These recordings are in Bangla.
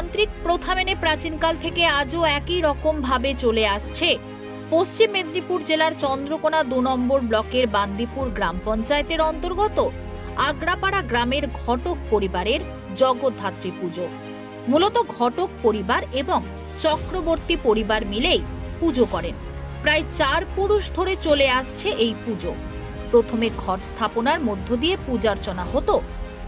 তান্ত্রিক প্রথা মেনে প্রাচীনকাল থেকে আজও একই রকম ভাবে চলে আসছে। পশ্চিম মেদিনীপুর জেলার চন্দ্রকোনা দু নম্বর ব্লকের বান্দিপুর গ্রাম পঞ্চায়েতের অন্তর্গত আগ্রাপাড়া গ্রামের ঘটক পরিবারের জগদ্ধাত্রী পুজো। মূলত ঘটক পরিবার এবং চক্রবর্তী পরিবার মিলেই পুজো করেন। প্রায় চার পুরুষ ধরে চলে আসছে এই পুজো। প্রথমে ঘট স্থাপনার মধ্য দিয়ে পূজার্চনা হতো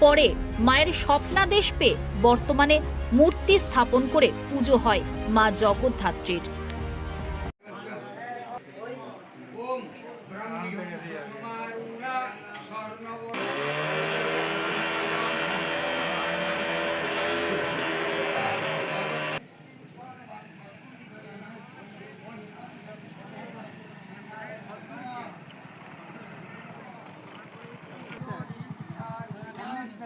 পরে মায়ের স্বপ্নাদেশ পেয়ে বর্তমানে মূর্তি স্থাপন করে পুজো হয় মা জগদ্ধাত্রীর।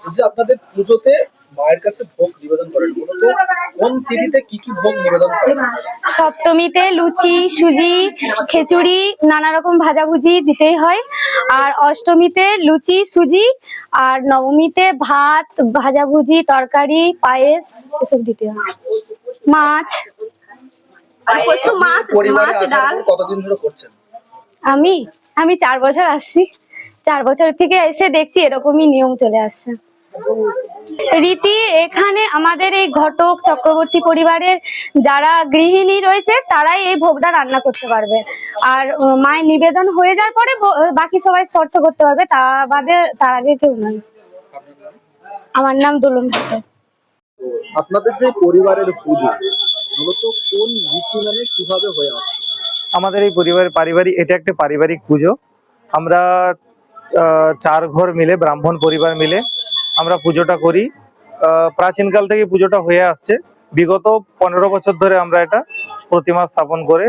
যে আপনাদের পুজোতে মায়ের কাছে ভোগ নিবেদন করেন মূলত কোন তিথিতে কি কি ভোগ নিবেদন করেন? সপ্তমীতে লুচি সুজি খিচুড়ি নানা রকম ভাজাভুজি দিতেই হয়। আর অষ্টমীতে লুচি সুজি আর নবমীতে ভাত ভাজাভুজি তরকারি পায়েস এসব দিতে হয়। মাছ। মাছ মাছ ডাল। কতদিন ধরে করছেন? আমি আমি চার বছর আসছি। চার বছর থেকে এসে দেখছি এরকমই নিয়ম চলে আসছে। রীতি এখানে আমাদের এই ঘটক চক্রবর্তী পরিবারের যারা গৃহিণী রয়েছে তারাই এই ভোগটা রান্না করতে পারবে। আর মায়ের নিবেদন হয়ে যাওয়ার পরে বাকি সবাই স্পর্শ করতে পারবে তা বাদে তার আগে কেউ নয়। আমার নাম দোলন আপনাদের যে পরিবারের পুজো মূলত কোন রীতি মানে কীভাবে হয়ে আমাদের এই পরিবারের পারিবারিক এটা একটা পারিবারিক পুজো। আমরা চার ঘর মিলে, ব্রাহ্মণ পরিবার মিলে আমরা পুজোটা করি। প্রাচীনকাল থেকে পুজোটা হয়ে আসছে। বিগত পনেরো বছর ধরে আমরা এটা প্রতিমা স্থাপন করে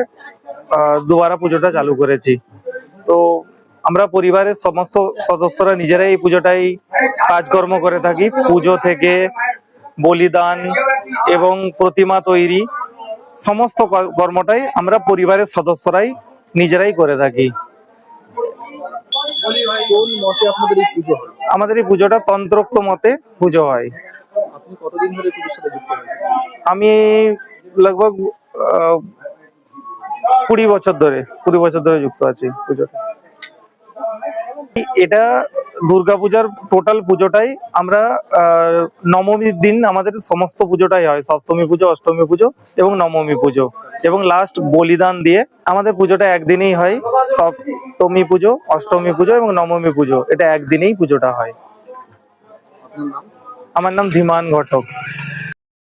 দুবারা পুজোটা চালু করেছি। তো আমরা পরিবারের সমস্ত সদস্যরা নিজেরাই এই পুজোটাই কাজকর্ম করে থাকি। পুজো থেকে বলিদান এবং প্রতিমা তৈরি সমস্ত কর্মটাই আমরা পরিবারের সদস্যরাই নিজেরাই করে থাকি। কোন মতে আপনাদের এই পুজো হয়? আমাদের এই পুজোটা তন্ত্রোক্ত মতে পুজো হয়। আপনি কতদিন ধরে পুজোর সাথে যুক্ত হয়েছেন? আমি লগভগ কুড়ি বছর ধরে কুড়ি বছর ধরে যুক্ত আছি পুজোটা এটা দুর্গাপূজার টোটাল পুজোটাই আমরা নবমীর দিন আমাদের সমস্ত পুজোটাই হয়। সপ্তমী পুজো অষ্টমী পুজো এবং নবমী পুজো। এবং লাস্ট বলিদান দিয়ে আমাদের পুজোটা একদিনেই হয়। সপ্তমী পুজো অষ্টমী পুজো এবং নবমী পুজো। এটা একদিনেই পুজোটা হয়। আমার নাম ধীমান ঘটক।